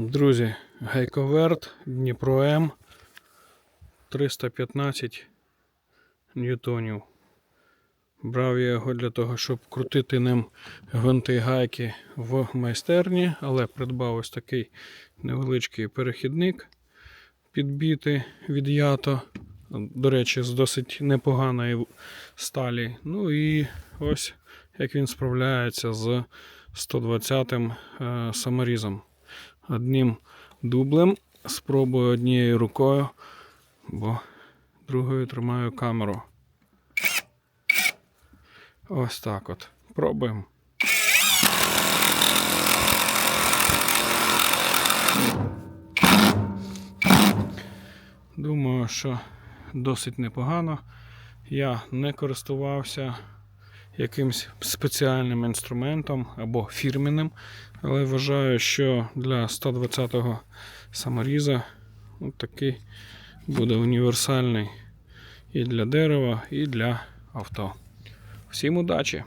Друзі, гайковерт Дніпро М 315 ньютонів. Брав я його для того, щоб крутити ним гвинти гайки в майстерні, але придбав ось такий невеличкий перехідник підбитий від ято. До речі, з досить непоганої сталі. Ну і ось як він справляється з 120-м е, саморізом. Одним дублем спробую однією рукою, бо другою тримаю камеру. Ось так от. Пробуємо. Думаю, що досить непогано. Я не користувався якимсь спеціальним інструментом або фірменним, але вважаю, що для 120-го саморіза такий буде універсальний і для дерева, і для авто. Всім удачі!